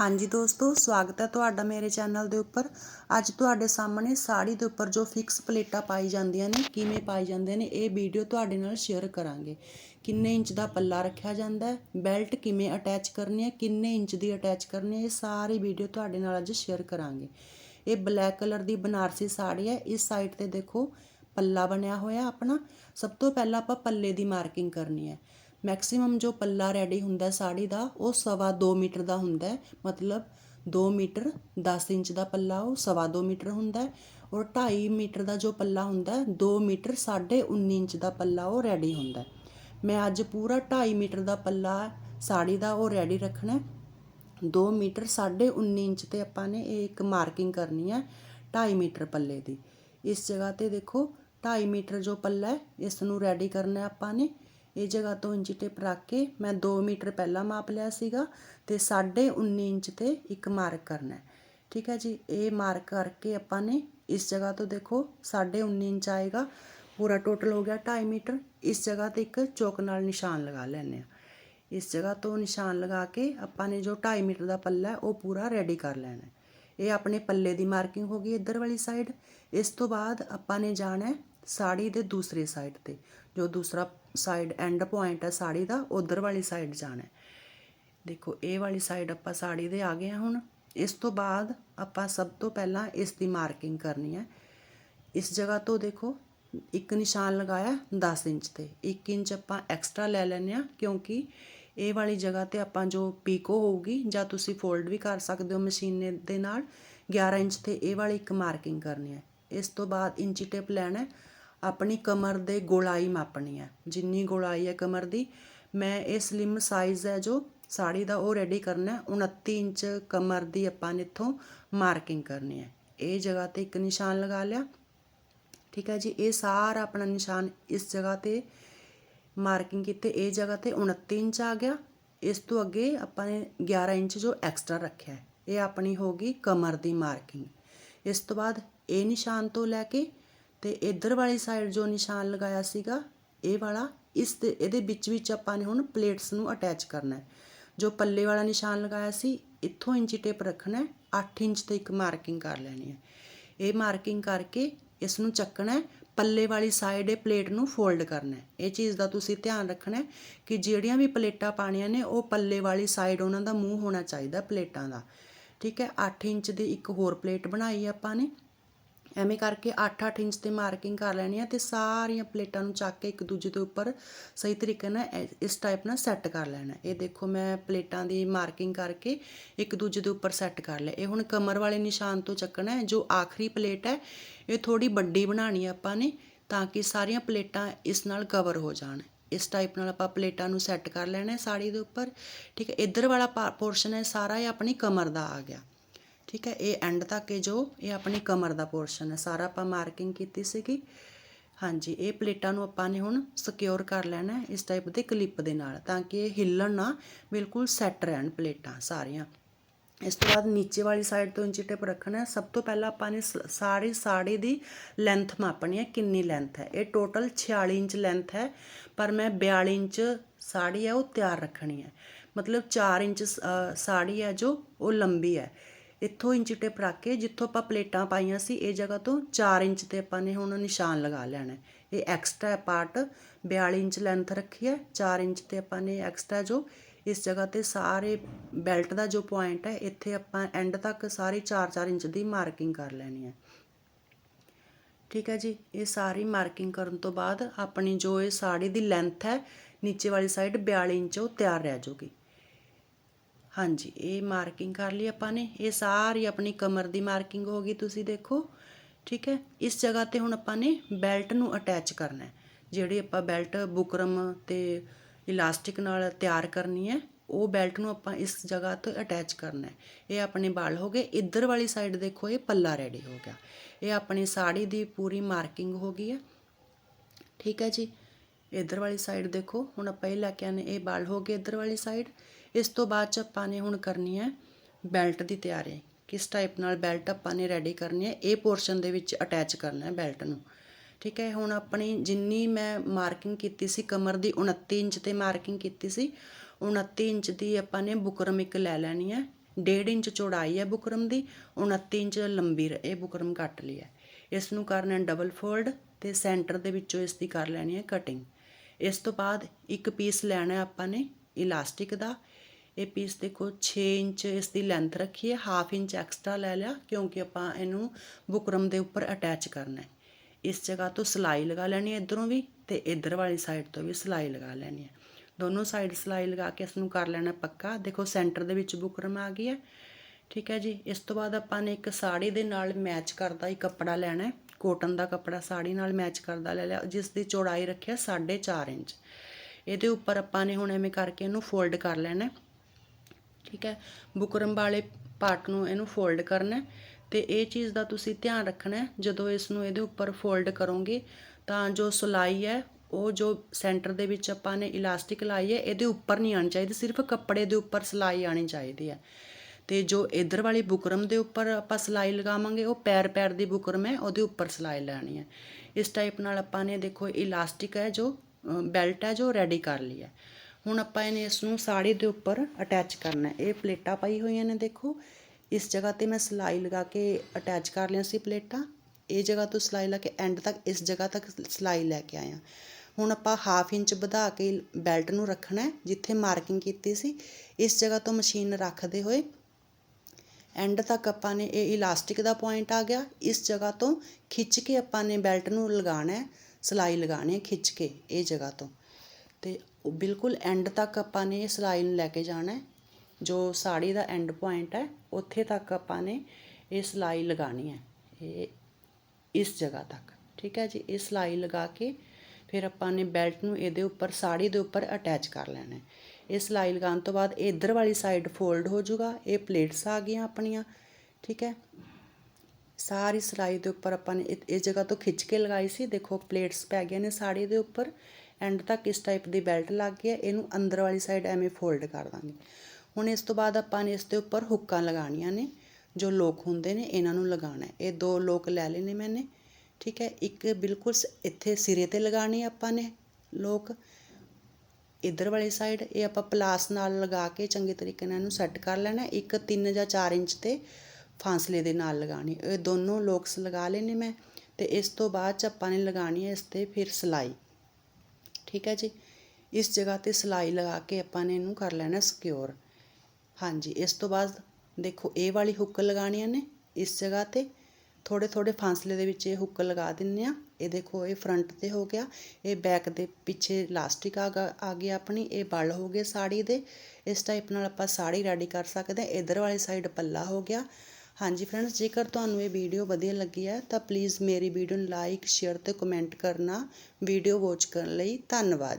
ਹਾਂਜੀ ਦੋਸਤੋ, ਸਵਾਗਤ ਹੈ ਤੁਹਾਡਾ ਮੇਰੇ ਚੈਨਲ ਦੇ ਉੱਪਰ। ਅੱਜ ਤੁਹਾਡੇ ਸਾਹਮਣੇ ਸਾੜੀ ਦੇ ਉੱਪਰ ਜੋ ਫਿਕਸ ਪਲੇਟਾਂ ਪਾਈ ਜਾਂਦੀਆਂ ਨੇ, ਕਿਵੇਂ ਪਾਈ ਜਾਂਦੇ ਨੇ, ਇਹ ਵੀਡੀਓ ਤੁਹਾਡੇ ਨਾਲ ਸ਼ੇਅਰ ਕਰਾਂਗੇ। ਕਿੰਨੇ ਇੰਚ ਦਾ ਪੱਲਾ ਰੱਖਿਆ ਜਾਂਦਾ ਹੈ, ਬੈਲਟ ਕਿਵੇਂ ਅਟੈਚ ਕਰਨੀ ਹੈ, ਕਿੰਨੇ ਇੰਚ ਦੀ ਅਟੈਚ ਕਰਨੀ ਹੈ, ਇਹ ਸਾਰੀ ਵੀਡੀਓ ਤੁਹਾਡੇ ਨਾਲ ਅੱਜ ਸ਼ੇਅਰ ਕਰਾਂਗੇ। ਇਹ ਬਲੈਕ ਕਲਰ ਦੀ ਬਨਾਰਸੀ ਸਾੜੀ ਹੈ, ਇਸ ਸਾਈਡ ਤੇ ਦੇਖੋ ਪੱਲਾ ਬਣਿਆ ਹੋਇਆ ਆਪਣਾ। ਸਭ ਤੋਂ ਪਹਿਲਾਂ ਆਪਾਂ ਪੱਲੇ ਦੀ ਮਾਰਕਿੰਗ ਕਰਨੀ ਹੈ। ਮੈਕਸਿਮਮ ਜੋ ਪੱਲਾ ਰੈਡੀ ਹੁੰਦਾ ਸਾੜੀ ਦਾ, ਉਹ ਸਵਾ 2 ਮੀਟਰ ਦਾ ਹੁੰਦਾ ਮਤਲਬ 2 ਮੀਟਰ 10 ਇੰਚ ਦਾ ਪੱਲਾ, ਉਹ ਸਵਾ 2 ਮੀਟਰ ਹੁੰਦਾ ਔਰ 2.5 ਮੀਟਰ ਦਾ ਜੋ ਪੱਲਾ ਹੁੰਦਾ ਹੈ 2 ਮੀਟਰ 19.5 ਇੰਚ ਦਾ ਪੱਲਾ, ਉਹ ਰੈਡੀ ਹੁੰਦਾ ਮੈਂ ਅੱਜ ਪੂਰਾ 2.5 ਮੀਟਰ ਦਾ ਪੱਲਾ, ਸਾੜੀ ਦਾ ਉਹ ਰੈਡੀ ਰੱਖਣਾ ਹੈ। 2 ਮੀਟਰ 19.5 ਇੰਚ ਤੇ ਆਪਾਂ ਨੇ ਇਹ ਇੱਕ ਮਾਰਕਿੰਗ ਕਰਨੀ ਹੈ 2.5 ਮੀਟਰ ਪੱਲੇ ਦੀ। ਇਸ ਜਗ੍ਹਾ ਤੇ ਦੇਖੋ 2.5 ਮੀਟਰ ਜੋ ਪੱਲਾ ਹੈ, ਇਸ ਨੂੰ ਰੈਡੀ ਕਰਨਾ ਆਪਾਂ ਨੇ। ਇਹ ਜਗ੍ਹਾ ਤੋਂ ਇੰਚ ਟੇਪ ਰੱਖ ਕੇ ਮੈਂ 2 ਮੀਟਰ ਪਹਿਲਾਂ ਮਾਪ ਲਿਆ ਸੀਗਾ ਤੇ 19.5 ਇੰਚ ਤੇ ਇੱਕ ਮਾਰਕ ਕਰਨਾ ਠੀਕ ਹੈ ਜੀ? ਇਹ ਮਾਰਕ ਕਰਕੇ ਆਪਾਂ ਨੇ ਇਸ ਜਗ੍ਹਾ ਤੋਂ ਦੇਖੋ 19.5 ਇੰਚ ਆਏਗਾ। ਪੂਰਾ ਟੋਟਲ ਹੋ ਗਿਆ 2.5 ਮੀਟਰ। ਇਸ ਜਗ੍ਹਾ ਤੇ ਇੱਕ ਚੌਕ ਨਾਲ ਨਿਸ਼ਾਨ ਲਗਾ ਲੈਣੇ ਆ ਇਸ ਜਗ੍ਹਾ ਤੋਂ ਨਿਸ਼ਾਨ ਲਗਾ ਕੇ ਆਪਾਂ ਨੇ ਜੋ 2.5 ਮੀਟਰ ਦਾ ਪੱਲਾ ਉਹ ਪੂਰਾ ਰੈਡੀ ਕਰ ਲੈਣਾ ਇਹ ਆਪਣੇ ਪੱਲੇ ਦੀ ਮਾਰਕਿੰਗ ਹੋ ਗਈ ਇੱਧਰ ਵਾਲੀ ਸਾਈਡ ਇਸ ਤੋਂ ਬਾਅਦ ਆਪਾਂ ਨੇ ਜਾਣਾ ਸਾੜੀ ਦੇ ਦੂਸਰੇ ਸਾਈਡ ਤੇ। ਜੋ ਦੂਸਰਾ ਸਾਈਡ ਐਂਡ ਪੁਆਇੰਟ ਹੈ ਸਾੜੀ ਦਾ, ਉਧਰ ਵਾਲੀ ਸਾਈਡ ਜਾਣਾ ਦੇਖੋ, ਇਹ ਵਾਲੀ ਸਾਈਡ ਆਪਾਂ ਸਾੜੀ ਦੇ ਆ ਗਏ ਹਾਂ ਹੁਣ। ਇਸ ਤੋਂ ਬਾਅਦ ਆਪਾਂ ਸਭ ਤੋਂ ਪਹਿਲਾਂ ਇਸ ਦੀ ਮਾਰਕਿੰਗ ਕਰਨੀ ਹੈ। ਇਸ ਜਗ੍ਹਾ ਤੋਂ ਦੇਖੋ, ਇੱਕ ਨਿਸ਼ਾਨ ਲਗਾਇਆ 10 ਇੰਚ ਤੇ। 1 ਇੰਚ ਆਪਾਂ ਐਕਸਟਰਾ ਲੈ ਲੈਨੇ ਆ ਕਿਉਂਕਿ ਇਹ ਵਾਲੀ ਜਗ੍ਹਾ ਤੇ ਆਪਾਂ ਜੋ ਪੀਕੋ ਹੋਊਗੀ, ਜਾਂ ਤੁਸੀਂ ਫੋਲਡ ਵੀ ਕਰ ਸਕਦੇ ਹੋ ਮਸ਼ੀਨ ਦੇ ਨਾਲ 11 ਇੰਚ ਤੇ ਇਹ ਵਾਲੀ ਇੱਕ ਮਾਰਕਿੰਗ ਕਰਨੀ ਹੈ। ਇਸ ਤੋਂ ਬਾਅਦ ਇੰਚੀ ਟੇਪ ਲੈਣਾ ਆਪਣੀ ਕਮਰ ਦੇ ਗੋਲਾਈ ਮਾਪਣੀ ਹੈ। ਜਿੰਨੀ ਗੋਲਾਈ ਹੈ ਕਮਰ ਦੀ, ਮੈਂ ਇਹ ਸਲਿਮ ਸਾਈਜ਼ ਹੈ ਜੋ ਸਾੜੀ ਦਾ ਉਹ ਰੈਡੀ ਕਰਨਾ ਹੈ। 29 ਇੰਚ ਕਮਰ ਦੀ ਆਪਾਂ ਨੇ ਇੱਥੋਂ ਮਾਰਕਿੰਗ ਕਰਨੀ ਹੈ। ਇਹ ਜਗ੍ਹਾ ਤੇ ਇੱਕ ਨਿਸ਼ਾਨ ਲਗਾ ਲਿਆ। ਠੀਕ ਹੈ ਜੀ, ਇਹ ਸਾਰਾ ਆਪਣਾ ਨਿਸ਼ਾਨ ਇਸ ਜਗ੍ਹਾ ਤੇ ਮਾਰਕਿੰਗ ਕੀਤੇ। ਇਹ ਜਗ੍ਹਾ ਤੇ 29 ਇੰਚ ਆ ਗਿਆ। ਇਸ ਤੋਂ ਅੱਗੇ ਆਪਾਂ ਨੇ 11 ਇੰਚ ਜੋ ਐਕਸਟਰਾ ਰੱਖਿਆ ਇਹ ਆਪਣੀ ਹੋ ਗਈ ਕਮਰ ਦੀ ਮਾਰਕਿੰਗ ਇਸ ਤੋਂ ਬਾਅਦ ਇਹ ਨਿਸ਼ਾਨ ਤੋਂ ਲੈ ਕੇ ਤੇ ਇਧਰ ਵਾਲੀ ਸਾਈਡ ਜੋ ਨਿਸ਼ਾਨ ਲਗਾਇਆ ਸੀਗਾ, ਇਹ ਵਾਲਾ, ਇਸ ਦੇ, ਇਹਦੇ ਵਿੱਚ ਵਿੱਚ ਆਪਾਂ ਨੇ ਹੁਣ ਪਲੇਟਸ ਨੂੰ ਅਟੈਚ ਕਰਨਾ ਹੈ। ਜੋ ਪੱਲੇ ਵਾਲਾ ਨਿਸ਼ਾਨ ਲਗਾਇਆ ਸੀ, ਇੱਥੋਂ ਇੰਚੀ ਟੇਪ ਰੱਖਣਾ ਹੈ 8 ਇੰਚ ਤੇ ਇੱਕ ਮਾਰਕਿੰਗ ਕਰ ਲੈਣੀ ਹੈ। ਇਹ ਮਾਰਕਿੰਗ ਕਰਕੇ ਇਸ ਨੂੰ ਚੱਕਣਾ ਹੈ, ਪੱਲੇ ਵਾਲੀ ਸਾਈਡ ਇਹ ਪਲੇਟ ਨੂੰ ਫੋਲਡ ਕਰਨਾ ਹੈ। ਇਹ ਚੀਜ਼ ਦਾ ਤੁਸੀਂ ਧਿਆਨ ਰੱਖਣਾ ਹੈ ਕਿ ਜਿਹੜੀਆਂ ਵੀ ਪਲੇਟਾਂ ਪਾਣੀਆਂ ਨੇ, ਉਹ ਪੱਲੇ ਵਾਲੀ ਸਾਈਡ ਉਹਨਾਂ ਦਾ ਮੂੰਹ ਹੋਣਾ ਚਾਹੀਦਾ ਪਲੇਟਾਂ ਦਾ। ਠੀਕ ਹੈ 8 ਇੰਚ ਦੀ ਇੱਕ ਹੋਰ ਪਲੇਟ ਬਣਾਈ ਆਪਾਂ ਨੇ ਐਵੇਂ ਕਰਕੇ 8-8 ਇੰਚ ਤੇ ਮਾਰਕਿੰਗ ਕਰ ਲੈਣੀ ਹੈ ਤੇ ਸਾਰੀਆਂ ਪਲੇਟਾਂ ਨੂੰ ਚੱਕ ਕੇ ਇੱਕ ਦੂਜੇ ਦੇ ਉੱਪਰ ਸਹੀ ਤਰੀਕੇ ਨਾਲ ਇਸ ਟਾਈਪ ਨਾਲ ਸੈੱਟ ਕਰ ਲੈਣਾ। ਇਹ ਦੇਖੋ ਮੈਂ ਪਲੇਟਾਂ ਦੀ ਮਾਰਕਿੰਗ ਕਰਕੇ ਇੱਕ ਦੂਜੇ ਦੇ ਉੱਪਰ ਸੈੱਟ ਕਰ ਲਿਆ। ਇਹ ਹੁਣ ਕਮਰ ਵਾਲੇ ਨਿਸ਼ਾਨ ਤੋਂ ਚੱਕਣਾ ਹੈ, ਜੋ ਆਖਰੀ ਪਲੇਟ ਹੈ, ਇਹ ਥੋੜੀ ਵੱਡੀ ਬਣਾਣੀ ਆਪਾਂ ਨੇ, ਤਾਂ ਕਿ ਸਾਰੀਆਂ ਪਲੇਟਾਂ ਇਸ ਨਾਲ ਕਵਰ ਹੋ ਜਾਣ। ਇਸ ਟਾਈਪ ਨਾਲ ਆਪਾਂ ਪਲੇਟਾਂ ਨੂੰ ਸੈੱਟ ਕਰ ਲੈਣਾ ਹੈ ਸਾੜੀ ਦੇ ਉੱਪਰ। ਠੀਕ ਹੈ, ਇੱਧਰ ਵਾਲਾ ਪੋਰਸ਼ਨ ਹੈ, ਸਾਰਾ ਇਹ ਆਪਣੀ ਕਮਰ ਦਾ ਆ ਗਿਆ। ਠੀਕ ਹੈ, ਇਹ ਐਂਡ ਤੱਕ ਇਹ ਜੋ, ਇਹ ਆਪਣੀ ਕਮਰ ਦਾ ਪੋਰਸ਼ਨ ਹੈ। ਸਾਰਾ ਆਪਾਂ ਮਾਰਕਿੰਗ ਕੀਤੀ ਸੀਗੀ। ਹਾਂਜੀ, ਇਹ ਪਲੇਟਾਂ ਨੂੰ ਆਪਾਂ ਨੇ ਹੁਣ ਸਿਕਿਉਰ ਕਰ ਲੈਣਾ ਇਸ ਟਾਈਪ ਦੇ ਕਲਿੱਪ ਦੇ ਨਾਲ, ਤਾਂ ਕਿ ਇਹ ਹਿੱਲਣ ਨਾ ਬਿਲਕੁਲ ਸੈੱਟ ਰਹਿਣ ਪਲੇਟਾਂ ਸਾਰੀਆਂ। ਇਸ ਤੋਂ ਬਾਅਦ ਨੀਚੇ ਵਾਲੀ ਸਾਈਡ ਤੋਂ ਇੰਚੀ ਟੇਪ ਰੱਖਣਾ ਹੈ। ਸਭ ਤੋਂ ਪਹਿਲਾਂ ਆਪਾਂ ਨੇ ਸਾਰੀ ਸਾੜੀ ਦੀ ਲੈਂਥ ਮਾਪਣੀ ਹੈ, ਕਿੰਨੀ ਲੈਂਥ ਹੈ। ਇਹ ਟੋਟਲ 46 ਇੰਚ ਲੈਂਥ ਹੈ, ਪਰ ਮੈਂ 42 ਇੰਚ ਸਾੜੀ ਹੈ, ਉਹ ਤਿਆਰ ਰੱਖਣੀ ਹੈ। ਮਤਲਬ 4 ਇੰਚ ਸਾੜੀ ਹੈ ਜੋ, ਉਹ ਲੰਬੀ ਹੈ। ਇੱਥੋਂ ਇੰਚ ਟੇਪ ਰੱਖ ਕੇ ਜਿੱਥੋਂ ਆਪਾਂ ਪਲੇਟਾਂ ਪਾਈਆਂ ਸੀ, ਇਹ ਜਗ੍ਹਾ ਤੋਂ 4 ਇੰਚ ਤੇ ਆਪਾਂ ਨੇ ਹੁਣ ਨਿਸ਼ਾਨ ਲਗਾ ਲੈਣਾ ਇਹ ਐਕਸਟਰਾ ਪਾਰਟ 42 ਇੰਚ ਲੈਂਥ ਰੱਖੀ ਹੈ 4 ਇੰਚ ਤੇ ਆਪਾਂ ਨੇ ਐਕਸਟਰਾ ਜੋ ਇਸ ਜਗ੍ਹਾ ਤੇ ਸਾਰੇ ਬੈਲਟ ਦਾ ਜੋ ਪੁਆਇੰਟ ਹੈ, ਇੱਥੇ ਆਪਾਂ ਐਂਡ ਤੱਕ ਸਾਰੇ 4-4 ਇੰਚ ਦੀ ਮਾਰਕਿੰਗ ਕਰ ਲੈਣੀ ਹੈ। ਠੀਕ ਹੈ ਜੀ, ਇਹ ਸਾਰੀ ਮਾਰਕਿੰਗ ਕਰਨ ਤੋਂ ਬਾਅਦ ਆਪਣੀ ਜੋ ਇਹ ਸਾੜੀ ਦੀ ਲੈਂਥ ਹੈ, ਨੀਚੇ ਵਾਲੀ ਸਾਈਡ 42 ਇੰਚ ਉਹ ਤਿਆਰ ਰਹਿ ਜਾਊਗੀ। ਹਾਂਜੀ, ਇਹ ਮਾਰਕਿੰਗ ਕਰ ਲਈ ਆਪਾਂ ਨੇ। ਇਹ ਸਾਰੀ ਆਪਣੀ ਕਮਰ ਦੀ ਮਾਰਕਿੰਗ ਹੋ ਗਈ, ਤੁਸੀਂ ਦੇਖੋ। ਠੀਕ ਹੈ? ਇਸ ਜਗ੍ਹਾ ਤੇ ਹੁਣ ਆਪਾਂ ਨੇ ਬੈਲਟ ਨੂੰ ਅਟੈਚ ਕਰਨਾ ਹੈ। ਜਿਹੜੀ ਆਪਾਂ ਬੈਲਟ ਬੁਕਰਮ ਤੇ ਇਲਾਸਟਿਕ ਨਾਲ ਤਿਆਰ ਕਰਨੀ ਹੈ, ਉਹ ਬੈਲਟ ਨੂੰ ਆਪਾਂ ਇਸ ਜਗ੍ਹਾ ਤੋਂ ਅਟੈਚ ਕਰਨਾ ਹੈ। ਇਹ ਆਪਣੇ ਵਾਲ ਹੋ ਗਏ। ਇੱਧਰ ਵਾਲੀ ਸਾਈਡ ਦੇਖੋ, ਇਹ ਪੱਲਾ ਰੈਡੀ ਹੋ ਗਿਆ। ਇਹ ਆਪਣੀ ਸਾੜੀ ਦੀ ਪੂਰੀ ਮਾਰਕਿੰਗ ਹੋ ਗਈ ਹੈ। ਠੀਕ ਹੈ ਜੀ? ਇੱਧਰ ਵਾਲੀ ਸਾਈਡ ਦੇਖੋ। ਹੁਣ ਆਪਾਂ ਇਹ ਲੈ ਕੇ ਆਨੇ ਇਹ ਬਾਲ ਹੋ ਗਏ ਇੱਧਰ ਵਾਲੀ ਸਾਈਡ ਇਸ ਤੋਂ ਬਾਅਦ ਚ ਆਪਾਂ ਨੇ ਹੁਣ ਕਰਨੀ ਹੈ ਬੈਲਟ ਦੀ ਤਿਆਰੀ। ਕਿਸ ਟਾਈਪ ਨਾਲ ਬੈਲਟ ਆਪਾਂ ਨੇ ਰੈਡੀ ਕਰਨੀ ਹੈ, ਇਹ ਪੋਰਸ਼ਨ ਦੇ ਵਿੱਚ ਅਟੈਚ ਕਰਨਾ ਹੈ ਬੈਲਟ ਨੂੰ। ਠੀਕ ਹੈ, ਹੁਣ ਆਪਣੀ ਜਿੰਨੀ ਮੈਂ ਮਾਰਕਿੰਗ ਕੀਤੀ ਸੀ, ਕਮਰ ਦੀ 29 ਇੰਚ ਤੇ ਮਾਰਕਿੰਗ ਕੀਤੀ ਸੀ 29 ਇੰਚ ਦੀ ਆਪਾਂ ਨੇ ਬੁਕਰਮ ਇੱਕ ਲੈ ਲੈਣੀ ਹੈ। 1.5 ਇੰਚ ਚੌੜਾਈ ਹੈ ਬੁਕਰਮ ਦੀ 29 ਇੰਚ ਲੰਬੀ ਇਹ ਬੁਕਰਮ ਕੱਟ ਲਈ ਹੈ। ਇਸ ਨੂੰ ਕਰਨਾ ਡਬਲ ਫੋਲਡ ਤੇ ਸੈਂਟਰ ਦੇ ਵਿੱਚੋਂ ਇਸ ਦੀ ਕਰ ਲੈਣੀ ਹੈ ਕਟਿੰਗ ਇਸ ਤੋਂ ਬਾਅਦ ਇੱਕ ਪੀਸ ਲੈਣਾ ਆਪਾਂ ਨੇ ਇਲਾਸਟਿਕ ਦਾ। ਇਹ ਪੀਸ ਦੇਖੋ 6 ਇੰਚ ਇਸ ਦੀ ਲੈਂਥ ਰੱਖੀ ਹੈ ਹਾਫ ਇੰਚ ਐਕਸਟਰਾ ਲੈ ਲਿਆ, ਕਿਉਂਕਿ ਆਪਾਂ ਇਹਨੂੰ ਬੁਕਰਮ ਦੇ ਉੱਪਰ ਅਟੈਚ ਕਰਨਾ ਹੈ। ਇਸ ਜਗ੍ਹਾ ਤੋਂ ਸਿਲਾਈ ਲਗਾ ਲੈਣੀ ਹੈ ਇਧਰੋਂ ਵੀ ਤੇ ਇਧਰ ਵਾਲੀ ਸਾਈਡ ਤੋਂ ਵੀ ਸਿਲਾਈ ਲਗਾ ਲੈਣੀ ਹੈ। ਦੋਨੋਂ ਸਾਈਡ ਸਿਲਾਈ ਲਗਾ ਕੇ ਇਸ ਨੂੰ ਕਰ ਲੈਣਾ ਪੱਕਾ। ਦੇਖੋ ਸੈਂਟਰ ਦੇ ਵਿੱਚ ਬੁਕਰਮ ਆ ਗਈ ਹੈ। ਠੀਕ ਹੈ ਜੀ, ਇਸ ਤੋਂ ਬਾਅਦ ਆਪਾਂ ਨੇ ਇੱਕ ਸਾੜੀ ਦੇ ਨਾਲ ਮੈਚ ਕਰਦਾ ਹੀ ਕੱਪੜਾ ਲੈਣਾ ਹੈ। ਕੋਟਨ ਦਾ ਕੱਪੜਾ ਸਾੜੀ ਨਾਲ ਮੈਚ ਕਰਦਾ ਲੈ ਲਿਆ, ਜਿਸ ਦੀ ਚੌੜਾਈ ਰੱਖਿਆ 4.5 ਇੰਚ। ਇਹਦੇ ਉੱਪਰ ਆਪਾਂ ਨੇ ਹੁਣ ਐਵੇਂ ਕਰਕੇ ਇਹਨੂੰ ਫੋਲਡ ਕਰ ਲੈਣਾ ਠੀਕ ਹੈ? ਬੁਕਰਮ ਵਾਲੇ ਪਾਰਟ ਨੂੰ ਇਹਨੂੰ ਫੋਲਡ ਕਰਨਾ ਹੈ ਤੇ ਇਹ ਚੀਜ਼ ਦਾ ਤੁਸੀਂ ਧਿਆਨ ਰੱਖਣਾ ਜਦੋਂ ਇਸ ਨੂੰ ਇਹਦੇ ਉੱਪਰ ਫੋਲਡ ਕਰੋਗੇ ਤਾਂ ਜੋ ਸਿਲਾਈ ਹੈ, ਉਹ ਜੋ ਸੈਂਟਰ ਦੇ ਵਿੱਚ ਆਪਾਂ ਨੇ ਇਲਾਸਟਿਕ ਲਾਈ ਹੈ, ਇਹਦੇ ਉੱਪਰ ਨਹੀਂ ਆਣੀ ਚਾਹੀਦੀ, ਸਿਰਫ ਕੱਪੜੇ ਦੇ ਉੱਪਰ ਸਿਲਾਈ ਆਣੀ ਚਾਹੀਦੀ ਹੈ। ਤੇ ਜੋ ਇਧਰ ਵਾਲੀ ਬੁਕਰਮ ਦੇ ਉੱਪਰ ਆਪਾਂ ਸਿਲਾਈ ਲਗਾਵਾਂਗੇ, ਉਹ ਪੈਰ ਪੈਰ ਦੀ ਬੁਕਰਮ ਹੈ, ਉਹਦੇ ਉੱਪਰ ਸਿਲਾਈ ਲੈਣੀ ਹੈ। ਇਸ ਟਾਈਪ ਨਾਲ ਆਪਾਂ ਨੇ ਦੇਖੋ ਇਲਾਸਟਿਕ ਹੈ ਜੋ ਬੈਲਟ ਹੈ ਜੋ ਰੈਡੀ ਕਰ ਲਈ ਹੈ। ਹੁਣ ਆਪਾਂ ਇਹਨੇ ਇਸ ਨੂੰ ਸਾੜੀ ਦੇ ਉੱਪਰ ਅਟੈਚ ਕਰਨਾ ਹੈ। ਇਹ ਪਲੇਟਾਂ ਪਾਈ ਹੋਈਆਂ ਨੇ ਦੇਖੋ। ਇਸ ਜਗ੍ਹਾ ਤੇ ਮੈਂ ਸਿਲਾਈ ਲਗਾ ਕੇ ਅਟੈਚ ਕਰ ਲਿਆ ਸੀ ਪਲੇਟਾਂ। ਇਹ ਜਗ੍ਹਾ ਤੋਂ ਸਿਲਾਈ ਲਾ ਕੇ ਐਂਡ ਤੱਕ, ਇਸ ਜਗ੍ਹਾ ਤੱਕ ਸਿਲਾਈ ਲੈ ਕੇ ਆਇਆ। ਹੁਣ ਆਪਾਂ ਹਾਫ ਇੰਚ ਵਧਾ ਕੇ ਬੈਲਟ ਨੂੰ ਰੱਖਣਾ ਜਿੱਥੇ ਮਾਰਕਿੰਗ ਕੀਤੀ ਸੀ। ਇਸ ਜਗ੍ਹਾ ਤੋਂ ਮਸ਼ੀਨ ਰੱਖਦੇ ਹੋਏ ਐਂਡ ਤੱਕ ਆਪਾਂ ਨੇ ਇਹ ਇਲਾਸਟਿਕ ਦਾ ਪੁਆਇੰਟ ਆ ਗਿਆ। ਇਸ ਜਗ੍ਹਾ ਤੋਂ ਖਿੱਚ ਕੇ ਆਪਾਂ ਨੇ ਬੈਲਟ ਨੂੰ ਲਗਾਉਣਾ ਹੈ, ਸਿਲਾਈ ਲਗਾਉਣੀ ਹੈ ਖਿੱਚ ਕੇ ਇਹ ਜਗ੍ਹਾ ਤੋਂ। ਅਤੇ ਬਿਲਕੁਲ ਐਂਡ ਤੱਕ ਆਪਾਂ ਨੇ ਇਹ ਸਿਲਾਈ ਨੂੰ ਲੈ ਕੇ ਜਾਣਾ ਜੋ ਸਾੜੀ ਦਾ ਐਂਡ ਪੁਆਇੰਟ ਹੈ, ਉੱਥੇ ਤੱਕ ਆਪਾਂ ਨੇ ਇਹ ਸਿਲਾਈ ਲਗਾਉਣੀ ਹੈ। ਇਹ ਇਸ ਜਗ੍ਹਾ ਤੱਕ, ਠੀਕ ਹੈ ਜੀ? ਇਹ ਸਿਲਾਈ ਲਗਾ ਕੇ ਫਿਰ ਆਪਾਂ ਨੇ ਬੈਲਟ ਨੂੰ ਇਹਦੇ ਉੱਪਰ, ਸਾੜੀ ਦੇ ਉੱਪਰ ਅਟੈਚ ਕਰ ਲੈਣਾ ਇਹ ਸਿਲਾਈ ਲਗਾਉਣ ਤੋਂ ਬਾਅਦ ਇਹ ਇੱਧਰ ਵਾਲੀ ਸਾਈਡ ਫੋਲਡ ਹੋ ਜਾਊਗਾ, ਇਹ ਪਲੇਟਸ ਆ ਗਈਆਂ ਆਪਣੀਆਂ, ਠੀਕ ਹੈ? ਸਾਰੀ ਸਿਲਾਈ ਦੇ ਉੱਪਰ ਆਪਾਂ ਨੇ ਇਸ ਜਗ੍ਹਾ ਤੋਂ ਖਿੱਚ ਕੇ ਲਗਾਈ ਸੀ। ਦੇਖੋ ਪਲੇਟਸ ਪੈ ਗਏ ਨੇ ਸਾੜੀ ਦੇ ਉੱਪਰ। ਐਂਡ ਤੱਕ ਇਸ ਟਾਈਪ ਦੀ ਬੈਲਟ ਲੱਗ ਗਈ ਹੈ। ਇਹਨੂੰ ਅੰਦਰ ਵਾਲੀ ਸਾਈਡ ਐਵੇਂ ਫੋਲਡ ਕਰ ਦਾਂਗੇ। ਹੁਣ ਇਸ ਤੋਂ ਬਾਅਦ ਆਪਾਂ ਨੇ ਇਸ ਦੇ ਉੱਪਰ ਹੁੱਕਾਂ ਲਗਾਉਣੀਆਂ ਨੇ, ਜੋ ਲੋਕ ਹੁੰਦੇ ਨੇ, ਇਹਨਾਂ ਨੂੰ ਲਗਾਉਣਾ ਹੈ। ਇਹ ਦੋ ਲੋਕ ਲੈ ਲਏ ਨੇ ਮੈਨੇ। ਠੀਕ ਹੈ, ਇੱਕ ਬਿਲਕੁਲ ਸ- ਇੱਥੇ ਸਿਰੇ ਤੇ ਲਗਾਉਣੀ ਆਪਾਂ ਨੇ ਲੋਕ। ਇਧਰ ਵਾਲੀ ਸਾਈਡ ਇਹ ਆਪਾਂ ਪਲਾਸ ਨਾਲ ਲਗਾ ਕੇ ਚੰਗੇ ਤਰੀਕੇ ਨਾਲ ਇਹਨੂੰ ਸੈੱਟ ਕਰ ਲੈਣਾ ਇੱਕ 3 ਜਾਂ 4 ਇੰਚ ਤੇ ਫਾਸਲੇ ਦੇ ਨਾਲ ਲਗਾਉਣੀ। ਇਹ ਦੋਨੋਂ ਲੋਕਸ ਲਗਾ ਲਏ ਨੇ ਮੈਂ ਤੇ ਇਸ ਤੋਂ ਬਾਅਦ ਚ ਆਪਾਂ ਨੇ ਲਗਾਣੀ ਹੈ ਇਸ ਤੇ ਫਿਰ ਸਿਲਾਈ। ਠੀਕ ਹੈ ਜੀ? ਇਸ ਜਗ੍ਹਾ ਤੇ ਸਿਲਾਈ ਲਗਾ ਕੇ ਆਪਾਂ ਨੇ ਇਹਨੂੰ ਕਰ ਲੈਣਾ ਸਿਕਿਉਰ ਹਾਂਜੀ, ਇਸ ਤੋਂ ਬਾਅਦ ਦੇਖੋ ਇਹ ਵਾਲੀ ਹੁੱਕ ਲਗਾਣੀਆਂ ਨੇ ਇਸ ਜਗ੍ਹਾ ਤੇ। ਥੋੜੇ ਥੋੜੇ ਫਾਸਲੇ ਦੇ ਵਿੱਚ ਇਹ ਹੁੱਕ ਲਗਾ ਦਿੰਨੇ ਆ ਇਹ ਦੇਖੋ ਇਹ ਫਰੰਟ ਤੇ ਹੋ ਗਿਆ। ਇਹ ਬੈਕ ਦੇ ਪਿੱਛੇ ਇਲਾਸਟਿਕ ਆ ਗਾ- ਆ ਗਿਆ ਆਪਣੀ। ਇਹ ਬਲ ਹੋ ਗਏ ਸਾੜੀ ਦੇ। ਇਸ ਟਾਈਪ ਨਾਲ ਆਪਾਂ ਸਾੜੀ ਰੈਡੀ ਕਰ ਸਕਦੇ ਹਾਂ। ਇਧਰ ਵਾਲੀ ਸਾਈਡ ਪੱਲਾ ਹੋ ਗਿਆ। ਹਾਂਜੀ ਫਰੈਂਡਸ ਜੇਕਰ ਤੁਹਾਨੂੰ ਇਹ ਵੀਡੀਓ ਵਧੀਆ ਲੱਗੀ ਹੈ, ਤਾਂ ਪਲੀਜ਼ ਮੇਰੀ ਵੀਡੀਓ ਨੂੰ ਲਾਈਕ ਸ਼ੇਅਰ ਤੇ ਕਮੈਂਟ ਕਰਨਾ। ਵੀਡੀਓ ਵਾਚ ਕਰਨ ਲਈ ਧੰਨਵਾਦ।